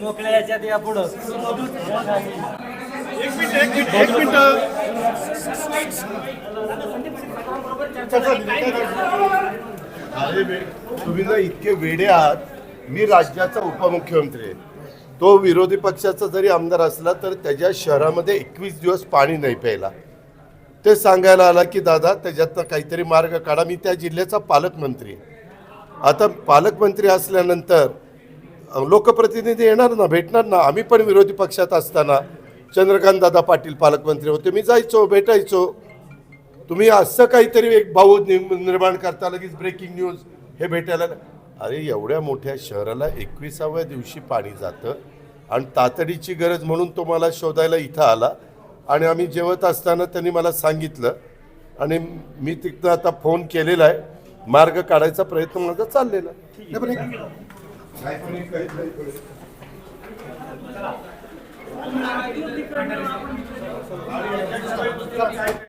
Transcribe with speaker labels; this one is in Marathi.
Speaker 1: मोकळ्या याच्यात या पुढं
Speaker 2: एक मिनिट एक मिनिट एक मिनिट
Speaker 3: तुम्ही ना इतके वेडे आहात मी राज्याचा उपमुख्यमंत्री आहे. तो विरोधी पक्षाचा जरी आमदार असला तर त्याच्या शहरामध्ये एकवीस दिवस पाणी नाही प्यायला. ते सांगायला आला की दादा त्याच्यातनं काहीतरी मार्ग काढा. मी त्या जिल्ह्याचा पालकमंत्री आहे. आता पालकमंत्री असल्यानंतर लोकप्रतिनिधी येणार ना भेटणार ना? आम्ही पण विरोधी पक्षात असताना चंद्रकांत दादा पाटील पालकमंत्री होते. मी जायचो भेटायचो. तुम्ही असं काहीतरी एक भाऊ नि- निर्माण करता लगेच ब्रेकिंग न्यूज हे भेटायला अरे एवढ्या मोठ्या शहराला एकविसाव्या दिवशी पाणी जातं आणि तातडीची गरज म्हणून तो मला शोधायला इथं आला आणि आम्ही जेवत असताना त्यांनी मला सांगितलं आणि मी तिथं आता फोन केलेला आहे. मार्ग काढायचा प्रयत्न माझा चाललेला आहे. नाही पण एक-